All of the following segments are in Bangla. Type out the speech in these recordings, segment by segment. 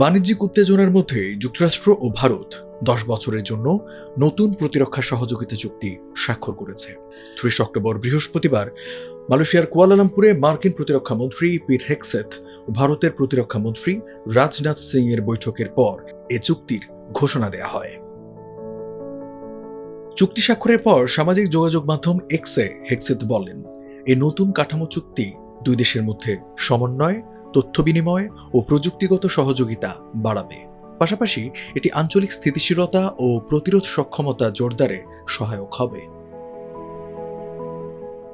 বাণিজ্যিক উত্তেজনার মধ্যে যুক্তরাষ্ট্র ও ভারত দশ বছরের জন্য নতুন প্রতিরক্ষা সহযোগিতা চুক্তি স্বাক্ষর করেছে। ত্রিশ অক্টোবর বৃহস্পতিবার মালয়েশিয়ার কুয়ালালামপুরে মার্কিন প্রতিরক্ষা মন্ত্রী পিট হেক্সেথ ও ভারতের প্রতিরক্ষা মন্ত্রী রাজনাথ সিং এর বৈঠকের পর এ চুক্তির ঘোষণা দেয়া হয়। চুক্তি স্বাক্ষরের পর সামাজিক যোগাযোগ মাধ্যম এক্সে হেক্সেথ বলেন এই নতুন কাঠামো চুক্তি দুই দেশের মধ্যে সমন্বয় তথ্য বিনিময় ও প্রযুক্তিগত সহযোগিতা বাড়াবে। পাশাপাশি এটি আঞ্চলিক স্থিতিশীলতা ও প্রতিরোধ সক্ষমতা জোরদারে সহায়ক হবে।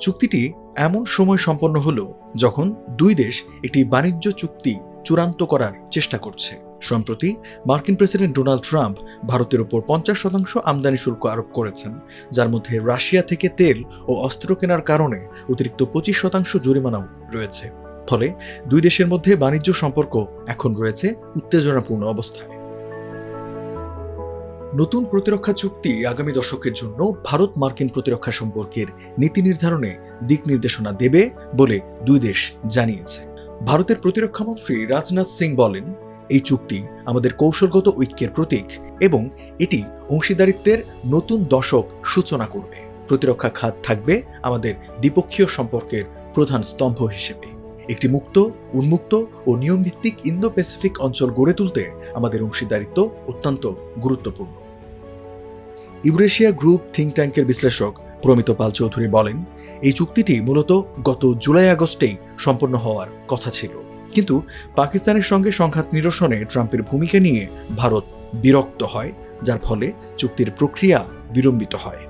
চুক্তিটি এমন সময় সম্পন্ন হল যখন দুই দেশ একটি বাণিজ্য চুক্তি চূড়ান্ত করার চেষ্টা করছে। সম্প্রতি মার্কিন প্রেসিডেন্ট ডোনাল্ড ট্রাম্প ভারতের উপর পঞ্চাশ শতাংশ আমদানি শুল্ক আরোপ করেছেন, যার মধ্যে রাশিয়া থেকে তেল ও অস্ত্র কেনার কারণে অতিরিক্ত পঁচিশ শতাংশ জরিমানাও রয়েছে। ফলে দুই দেশের মধ্যে বাণিজ্য সম্পর্ক এখন রয়েছে উত্তেজনাপূর্ণ অবস্থায়। নতুন প্রতিরক্ষা চুক্তি আগামী দশকের জন্য ভারত মার্কিন প্রতিরক্ষা সম্পর্কের নীতি নির্ধারণে দিক নির্দেশনা দেবে বলে দুই দেশ জানিয়েছে। ভারতের প্রতিরক্ষা মন্ত্রী রাজনাথ সিং বলেন, এই চুক্তি আমাদের কৌশলগত ঐক্যের প্রতীক এবং এটি অংশীদারিত্বের নতুন দশক সূচনা করবে। প্রতিরক্ষা খাত থাকবে আমাদের দ্বিপক্ষীয় সম্পর্কের প্রধান স্তম্ভ হিসেবে। একটি মুক্ত, উন্মুক্ত ও নিয়মভিত্তিক ইন্দো প্যাসিফিক অঞ্চল গড়ে তুলতে আমাদের অংশীদারিত্ব অত্যন্ত গুরুত্বপূর্ণ। ইউরেশিয়া গ্রুপ থিঙ্ক ট্যাঙ্কের বিশ্লেষক প্রমিত পাল চৌধুরী বলেন, এই চুক্তিটি মূলত গত জুলাই আগস্টেই সম্পন্ন হওয়ার কথা ছিল। কিন্তু পাকিস্তানের সঙ্গে সংঘাত নিরসনে ট্রাম্পের ভূমিকা নিয়ে ভারত বিরক্ত হয়, যার ফলে চুক্তির প্রক্রিয়া বিলম্বিত হয়।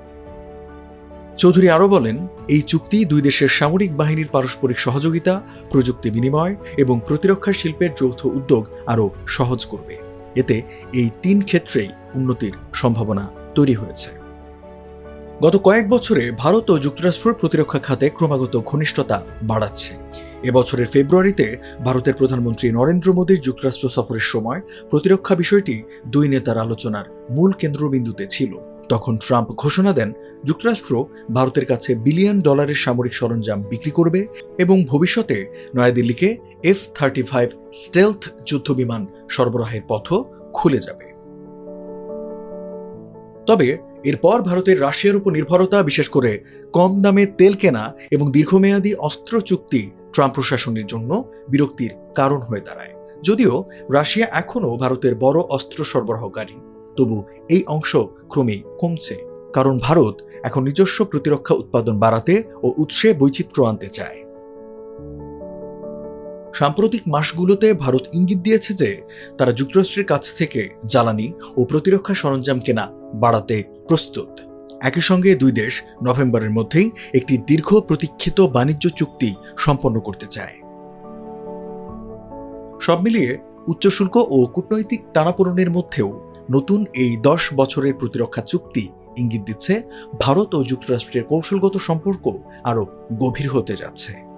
চৌধুরী আরও বলেন, এই চুক্তি দুই দেশের সামরিক বাহিনীর পারস্পরিক সহযোগিতা, প্রযুক্তি বিনিময় এবং প্রতিরক্ষা শিল্পের যৌথ উদ্যোগ আরও সহজ করবে। এতে এই তিন ক্ষেত্রেই উন্নতির সম্ভাবনা তৈরি হয়েছে। গত কয়েক বছরে ভারত ও যুক্তরাষ্ট্রের প্রতিরক্ষা খাতে ক্রমাগত ঘনিষ্ঠতা বাড়াচ্ছে। এবছরের ফেব্রুয়ারিতে ভারতের প্রধানমন্ত্রী নরেন্দ্র মোদীর যুক্তরাষ্ট্র সফরের সময় প্রতিরক্ষা বিষয়টি দুই নেতার আলোচনার মূল কেন্দ্রবিন্দুতে ছিল। তখন ট্রাম্প ঘোষণা দেন, যুক্তরাষ্ট্র ভারতের কাছে বিলিয়ন ডলারের সামরিক সরঞ্জাম বিক্রি করবে এবং ভবিষ্যতে নয়াদিল্লিকে এফ থার্টি ফাইভ স্টেলথ যুদ্ধবিমান সরবরাহের পথও খুলে যাবে। তবে এরপর ভারতের রাশিয়ার উপর নির্ভরতা, বিশেষ করে কম দামে তেল কেনা এবং দীর্ঘমেয়াদী অস্ত্র চুক্তি ট্রাম্প প্রশাসনের জন্য বিরক্তির কারণ হয়ে দাঁড়ায়। যদিও রাশিয়া এখনও ভারতের বড় অস্ত্র সরবরাহকারী। তবু এই অংশ ক্রমেই কমছে, কারণ ভারত এখন নিজস্ব প্রতিরক্ষা উৎপাদন বাড়াতে ও উৎসে বৈচিত্র্য আনতে চায়। সাম্প্রতিক মাসগুলোতে ভারত ইঙ্গিত দিয়েছে যে তারা যুক্তরাষ্ট্রের কাছ থেকে জ্বালানি ও প্রতিরক্ষা সরঞ্জাম কেনা বাড়াতে প্রস্তুত। একই সঙ্গে দুই দেশ নভেম্বরের মধ্যেই একটি দীর্ঘ প্রতীক্ষিত বাণিজ্য চুক্তি সম্পন্ন করতে চায়। সব মিলিয়ে উচ্চ শুল্ক ও কূটনৈতিক টানাপোড়েনের মধ্যেও নতুন এই দশ বছরের প্রতিরক্ষা চুক্তি ইঙ্গিত দিচ্ছে ভারত ও যুক্তরাষ্ট্রের কৌশলগত সম্পর্ক আরও গভীর হতে যাচ্ছে।